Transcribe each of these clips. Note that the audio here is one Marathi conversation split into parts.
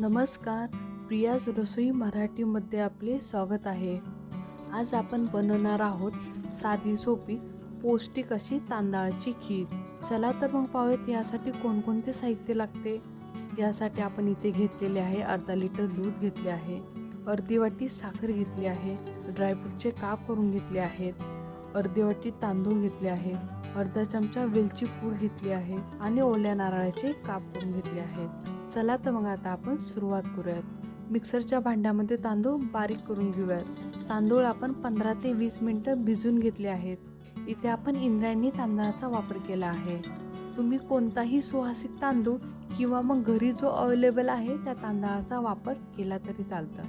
नमस्कार प्रियाज रसोई मराठीमध्ये आपले स्वागत आहे. आज आपण बनवणार आहोत साधी सोपी पौष्टिक अशी तांदळाची खीर. चला तर मग पाहूयात यासाठी कोणकोणते साहित्य लागते? यासाठी आपण इथे घेतलेले आहे अर्धा लिटर दूध घेतले आहे अर्धी वाटी साखर घेतली आहे ड्रायफ्रूटचे काप करून घेतले आहेत अर्धी वाटी तांदूळ घेतले आहे अर्धा चमचा वेलची पूड घेतली आहे आणि ओल्या नारळाचे काप करून घेतले आहेत. चला तर मग आता आपण सुरुवात करूयात. मिक्सरच्या भांड्यामध्ये तांदूळ बारीक करून घेऊयात. तांदूळ आपण पंधरा ते वीस मिनटं भिजून घेतले आहेत. इथे आपण इंद्रायणी तांदळाचा वापर केला आहे. तुम्ही कोणताही सुहासित तांदूळ किंवा मग घरी जो अवेलेबल आहे त्या तांदळाचा वापर केला तरी चालतं.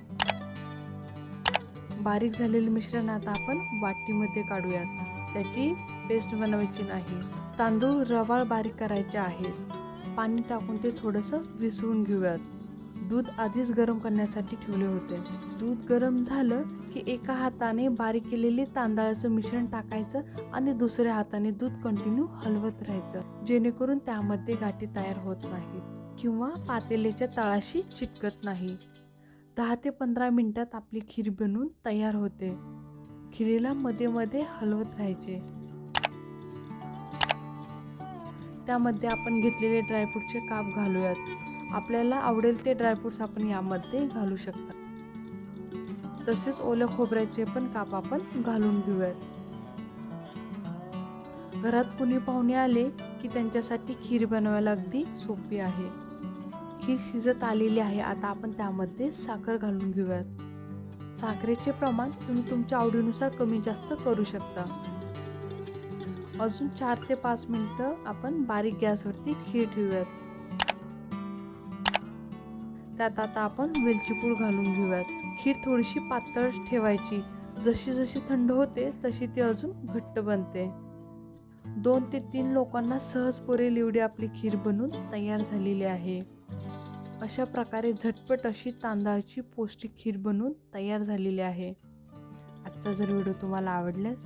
बारीक झालेले मिश्रण आता आपण वाटीमध्ये काढूयात. त्याची पेस्ट बनवायची नाही. तांदूळ रवाळ बारीक करायचे आहेत. पाणी टाकून ते थोडंसं विसळून घेऊयात. दूध आधीच गरम करण्यासाठी ठेवले होते. दूध गरम झालं की एका हाताने बारीक केलेले तांदळाचं मिश्रण टाकायचं आणि दुसऱ्या हाताने दूध कंटिन्यू हलवत राहायचं जेणेकरून त्यामध्ये गाठी तयार होत नाहीत किंवा पातेल्याच्या तळाशी चिटकत नाही. दहा ते पंधरा मिनिटात आपली खीर बनून तयार होते. खिरीला मध्ये मध्ये हलवत राहायचे. त्यामध्ये आपण घेतलेले ड्रायफ्रूटचे काप घालूयात. आपल्याला आवडेल ते ड्रायफ्रूट्स आपण यामध्ये घालू शकता. तसेच ओल्या खोबऱ्याचे पण काप आपण घालून घेऊयात. घरात कुणी पाहुणे आले की त्यांच्यासाठी खीर बनवायला अगदी सोपी आहे. खीर शिजत आलेली आहे आता आपण त्यामध्ये साखर घालून घेऊयात. साखरेचे प्रमाण तुम्ही तुमच्या आवडीनुसार कमी जास्त करू शकता. अजून चार ते पाच मिनटं आपण बारीक गॅसवरती खीर ठेवूयात. त्यात आता आपण वेलचीपूड घालून घेऊयात. खीर थोडीशी पातळ ठेवायची. जशी जशी थंड होते तशी ती अजून घट्ट बनते. दोन ते तीन लोकांना सहज पुरेल एवढी आपली खीर बनून तयार झालेली आहे. अशा प्रकारे झटपट अशी तांदळाची पौष्टिक खीर बनून तयार झालेली आहे. आजचा जर व्हिडिओ तुम्हाला आवडल्यास